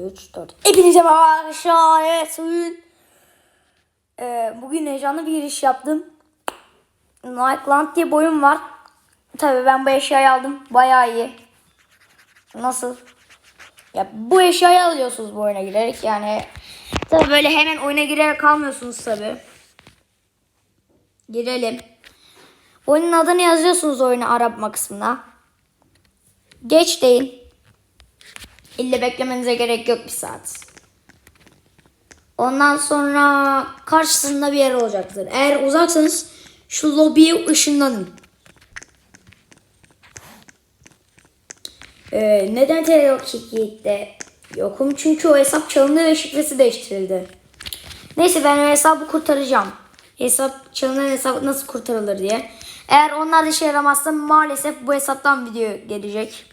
3, 4. Hepinize merhaba arkadaşlar. Evet bugün, Ee, bugün heyecanlı bir giriş yaptım. Nightland diye boyum var. Tabii ben bu eşyayı aldım. Bayağı iyi. Nasıl? Ya bu eşyayı alıyorsunuz bu oyuna girerek. Yani tabii böyle hemen oyuna girerek kalmıyorsunuz tabii. Girelim. Oyunun adını yazıyorsunuz oyunu arama kısmına. Geç değil. İlle beklemenize gerek yok bir saat. Ondan sonra karşısında bir yer olacaktır. Eğer uzaksanız şu lobiye ışınlanın. Ee, neden Teleokik'te yokum? Çünkü o hesap çalındı ve şifresi değiştirildi. Neyse ben o hesabı kurtaracağım. Hesap çalınan hesap nasıl kurtarılır diye. Eğer onlar işe yaramazsa maalesef bu hesaptan video gelecek.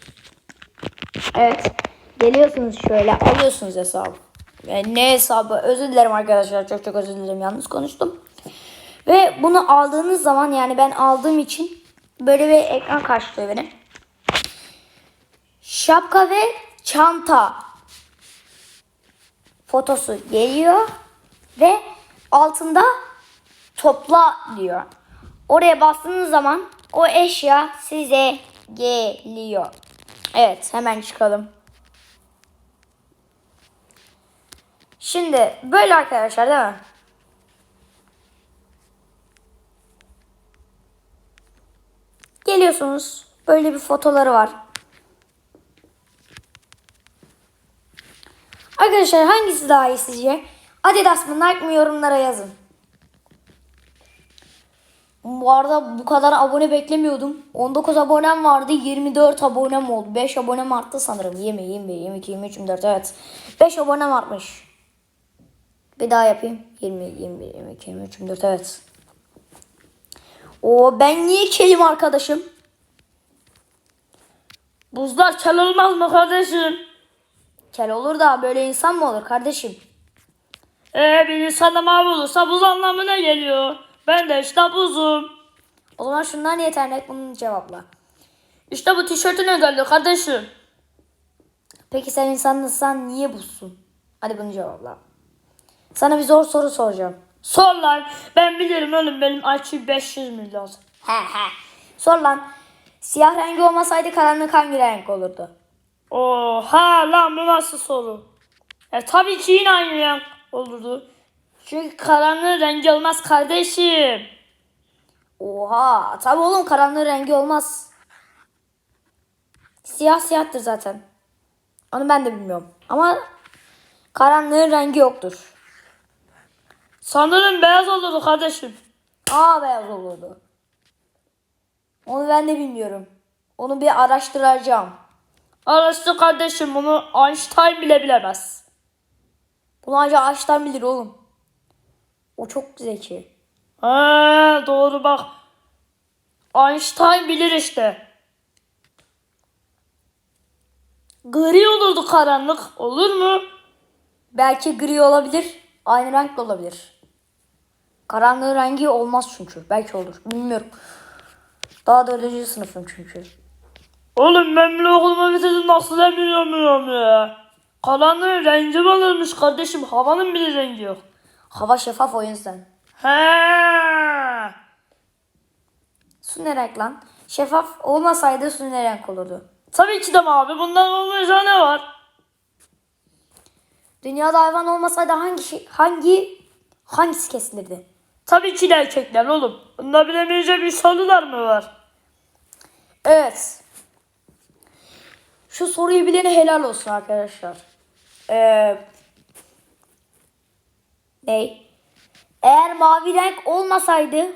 Evet. Geliyorsunuz şöyle alıyorsunuz hesabı. Yani ne hesabı? Özür dilerim arkadaşlar. Çok çok özür dilerim. Yalnız konuştum. Ve bunu aldığınız zaman yani ben aldığım için böyle bir ekran karşılıyor beni. Şapka ve çanta fotosu geliyor ve altında topla diyor. Oraya bastığınız zaman o eşya size geliyor. Evet hemen çıkalım. Şimdi böyle arkadaşlar değil mi? Geliyorsunuz. Böyle bir fotoları var. Arkadaşlar hangisi daha iyi sizce? Adidas mı Nike mı yorumlara yazın. Bu arada bu kadar abone beklemiyordum. 19 abonem vardı. 24 abonem oldu. 5 abonem arttı sanırım. 20, 21, 22, 23, 24 evet. 5 abonem artmış. Bir daha yapayım. 20, 21, 22, 23, 24 evet. O ben niye kelim arkadaşım? Buzlar kel olmaz mı kardeşim? Kel olur da böyle insan mı olur kardeşim? Ee bir insanda mavi olursa buz anlamına geliyor. Ben de işte buzum. O zaman şundan yeterli bunu cevapla. İşte bu tişörtün özelliği kardeşim. Peki sen insanlısan niye buzsun? Hadi bunu cevapla. Sana bir zor soru soracağım. Sor lan. Ben bilirim oğlum benim IQ 500 milyon. He he. Sor lan. Siyah rengi olmasaydı karanlık hangi renk olurdu? Oha lan bu nasıl soru? E tabii ki yine aynı renk olurdu. Çünkü karanlığın rengi olmaz kardeşim. Oha. Tabii oğlum karanlık rengi olmaz. Siyah siyahtır zaten. Onu ben de bilmiyorum. Ama karanlığın rengi yoktur. Sanırım beyaz olurdu kardeşim. Aa beyaz olurdu. Onu ben de bilmiyorum. Onu bir araştıracağım. Araştır kardeşim bunu Einstein bile bilemez. Bunu ancak Einstein bilir oğlum. O çok zeki. Ha doğru bak. Einstein bilir işte. Gri olurdu karanlık. Olur mu? Belki gri olabilir. Aynı renk olabilir. Karanlığı rengi olmaz çünkü. Belki olur. Bilmiyorum. Daha dördüncü sınıfım çünkü. Oğlum ben bile okulumu bitirdim nasıl da bilmiyorum ya. Karanlığın rengi mi olurmuş kardeşim? Havanın bile rengi yok. Hava şeffaf o yüzden. He. Su ne renk lan? Şeffaf olmasaydı su ne renk olurdu? Tabii ki de mavi. Bundan olmayacağı ne var? Dünyada hayvan olmasaydı hangi şey, hangi hangisi kesilirdi? Tabii ki de erkekler oğlum. Bunda bilemeyeceği bir sorular mı var? Evet. Şu soruyu bilene helal olsun arkadaşlar. Ee, ne? Eğer mavi renk olmasaydı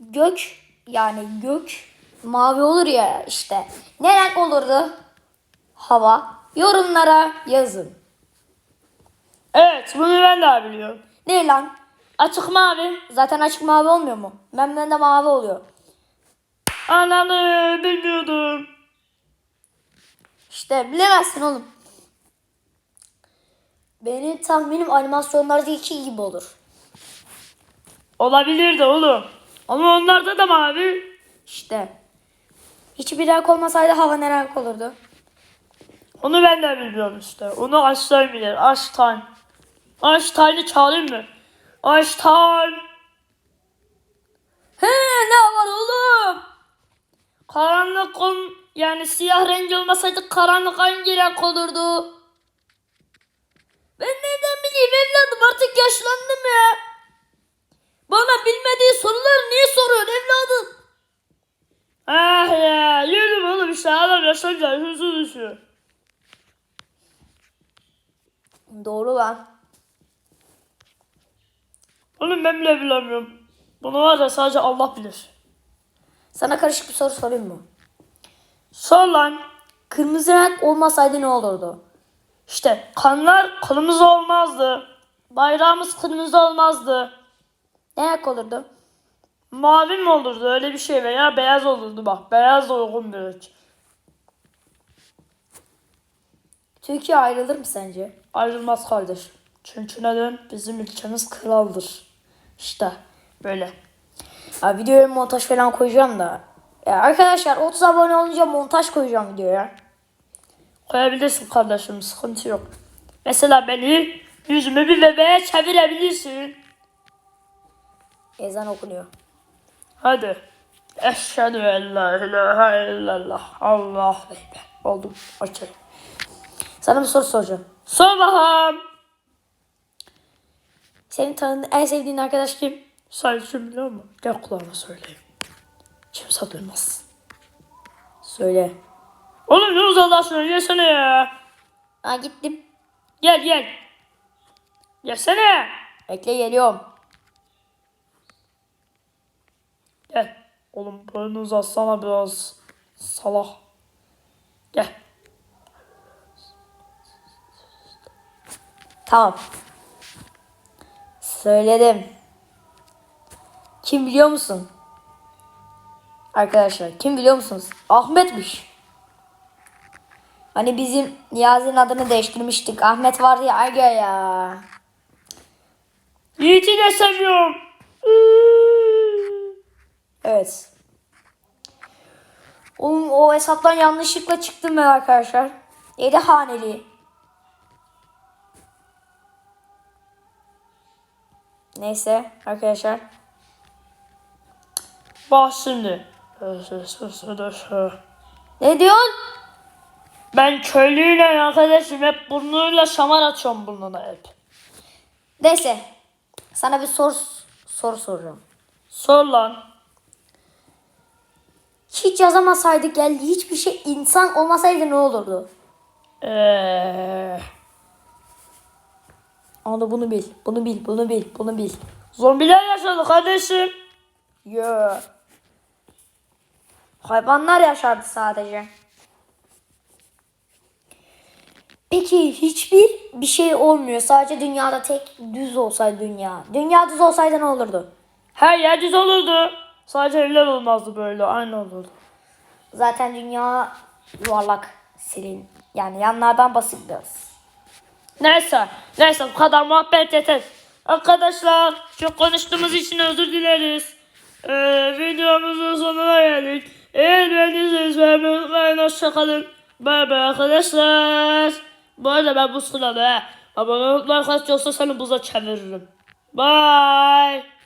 gök yani gök mavi olur ya işte. Ne renk olurdu? Hava. Yorumlara yazın. Evet bunu ben daha biliyorum. Ne lan? Açık mavi. Zaten açık mavi olmuyor mu? Memden de mavi oluyor. Ananı bilmiyordum. İşte bilemezsin oğlum. Benim tahminim animasyonlardaki gibi olur. Olabilir de oğlum. Ama onlarda da mavi. İşte. Hiçbir renk olmasaydı hava ne renk olurdu? Onu ben de bilmiyorum işte. Onu Einstein bilir. Einstein. Einstein'ı çağırayım mı? Einstein. He ne var oğlum? Karanlık on, yani siyah rengi olmasaydı karanlık hangi renk olurdu? Ben nereden bileyim evladım artık yaşlandım ya. Bana bilmediği soruları niye soruyorsun evladım? Ah ya yedim oğlum işte adam yaşlanınca hızlı düşüyor. Doğru lan. Oğlum ben bile bilemiyorum. Bunu var ya sadece Allah bilir. Sana karışık bir soru sorayım mı? Sor lan. Kırmızı renk olmasaydı ne olurdu? İşte kanlar kırmızı olmazdı. Bayrağımız kırmızı olmazdı. Ne renk olurdu? Mavi mi olurdu öyle bir şey veya beyaz olurdu bak. Beyaz da uygun bir renk. Türkiye ayrılır mı sence? Ayrılmaz kardeş. Çünkü neden? Bizim ülkemiz kraldır. İşte böyle. Ya videoya montaj falan koyacağım da. Ya arkadaşlar 30 abone olunca montaj koyacağım videoya. Koyabilirsin kardeşim sıkıntı yok. Mesela beni yüzümü bir bebeğe çevirebilirsin. Ezan okunuyor. Hadi. Eşhedü en la ilahe illallah. Allah ekber. Oldu. Okey. Sana bir soru soracağım. Sor bakalım. Senin tanıdığın en sevdiğin arkadaş kim? Kim biliyor musun? Gel kulağıma söyleyeyim. Kimse duymaz. Söyle. Oğlum uzun Allah aşkına yesene ya. Ha gittim. Gel gel. Yesene. Bekle geliyorum. Gel. Oğlum boyunu uzatsana biraz. Salak. Gel. Tamam. Söyledim. Kim biliyor musun? Arkadaşlar kim biliyor musunuz? Ahmet'miş. Hani bizim Niyazi'nin adını değiştirmiştik. Ahmet vardı ya aga ya. Yiğit'i de seviyorum. Evet. Oğlum o hesaptan yanlışlıkla çıktım ben arkadaşlar. 7 haneli. Neyse arkadaşlar. Bak şimdi. Ne diyorsun? Ben köylüyle arkadaşım hep burnuyla şamar açıyorum burnuna hep. Neyse. Sana bir soru soru soracağım. Sor lan. Hiç yazamasaydık geldi hiçbir şey insan olmasaydı ne olurdu? Eee... Onu bunu bil. Bunu bil. Bunu bil. Bunu bil. Zombiler yaşadı kardeşim. Yo. Hayvanlar yaşardı sadece. Peki hiçbir bir şey olmuyor. Sadece dünyada tek düz olsaydı dünya. Dünya düz olsaydı ne olurdu? Her yer düz olurdu. Sadece evler olmazdı böyle. Aynı olurdu. Zaten dünya yuvarlak, silin. Yani yanlardan basık biraz. Neyse. Neyse bu kadar muhabbet yeter. Arkadaşlar çok konuştuğumuz için özür dileriz. Ee, videomuzun sonuna geldik. Eğer beğendiyseniz beğenmeyi unutmayın. Hoşçakalın. Bay bay arkadaşlar. Bu arada ben buz he. Abone olmayı kaç yoksa seni buza çeviririm. Bye.